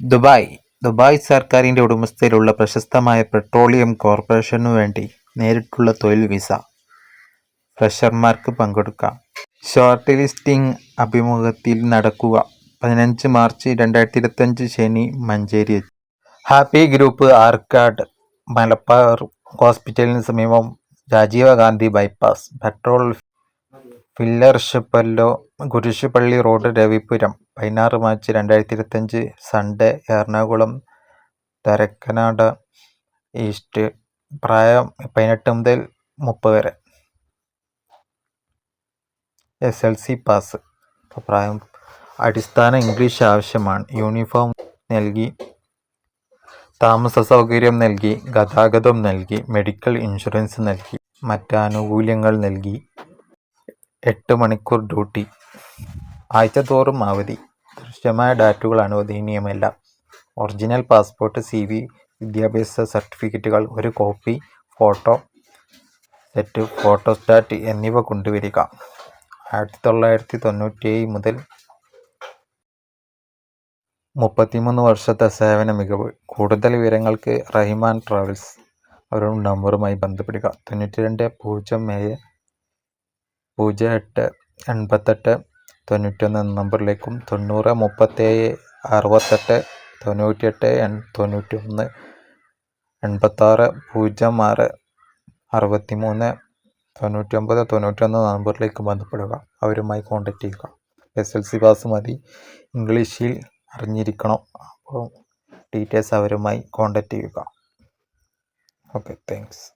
Dubai. Dubai സർക്കാരിന്റെ ഉടമസ്ഥതയിലുള്ള പ്രശസ്തമായ പെട്രോളിയം കോർപ്പറേഷനു വേണ്ടി നേരിട്ടുള്ള തൊഴിൽ വിസ. ഫ്രഷർമാർക്ക് പങ്കെടുക്കാം. ഷോർട്ട് ലിസ്റ്റിംഗ് അഭിമുഖത്തിൽ നടക്കുക. പതിനഞ്ച് മാർച്ച് രണ്ടായിരത്തി ഇരുപത്തഞ്ച് ശനി മഞ്ചേരി ഹാപ്പി ഗ്രൂപ്പ് ആർക്കാട് മലപ്പാർ ഹോസ്പിറ്റലിന് സമീപം Rajiv Gandhi bypass petrol filler ഫില്ലർഷപ്പല്ലോ കുരിശുപള്ളി റോഡ് രവിപുരം. പതിനാറ് മാർച്ച് രണ്ടായിരത്തി ഇരുപത്തഞ്ച് സൺഡേ എറണാകുളം തരക്കനാട ഈസ്റ്റ് പ്രായം പതിനെട്ട് മുതൽ മുപ്പത് വരെ. S L C pass. പ്രായം അടിസ്ഥാന ഇംഗ്ലീഷ് ആവശ്യമാണ്. യൂണിഫോം നൽകി താമസ സൗകര്യം നൽകി ഗതാഗതം നൽകി മെഡിക്കൽ ഇൻഷുറൻസ് നൽകി മറ്റ് ആനുകൂല്യങ്ങൾ നൽകി. എട്ട് മണിക്കൂർ ഡ്യൂട്ടി. ആഴ്ചതോറും അവധി. ദൃശ്യമായ ഡാറ്റകൾ അനുവദനീയമല്ല ഒറിജിനൽ പാസ്പോർട്ട് സി വി വിദ്യാഭ്യാസ സർട്ടിഫിക്കറ്റുകൾ ഒരു കോപ്പി ഫോട്ടോ സെറ്റ് ഫോട്ടോസ്റ്റാറ്റ് എന്നിവ കൊണ്ടുവരിക. ആയിരത്തി തൊള്ളായിരത്തി തൊണ്ണൂറ്റിയേഴ് മുതൽ മുപ്പത്തിമൂന്ന് വർഷത്തെ സേവന മികവ്. കൂടുതൽ വിവരങ്ങൾക്ക് റഹിമാൻ ട്രാവൽസ് അവരുടെ നമ്പറുമായി ബന്ധപ്പെടുക. തൊണ്ണൂറ്റി രണ്ട് പൂജ്യം ഏഴ് പൂജ്യം എട്ട് എൺപത്തെട്ട് തൊണ്ണൂറ്റൊന്ന് എന്ന നമ്പറിലേക്കും തൊണ്ണൂറ് മുപ്പത്തേഴ് അറുപത്തെട്ട് തൊണ്ണൂറ്റിയെട്ട് എൺ തൊണ്ണൂറ്റി ഒന്ന് എൺപത്താറ് പൂജ്യം ആറ് അറുപത്തി മൂന്ന് തൊണ്ണൂറ്റൊമ്പത് തൊണ്ണൂറ്റൊന്ന് നമ്പറിലേക്ക് ബന്ധപ്പെടുക. അവരുമായി കോൺടാക്റ്റ് ചെയ്യുക. എസ് എൽ സി പാസ് മതി. ഇംഗ്ലീഷിൽ അറിഞ്ഞിരിക്കണം. അപ്പോൾ ഡീറ്റെയിൽസ് അവരുമായി കോൺടാക്റ്റ് ചെയ്യുക. Okay thanks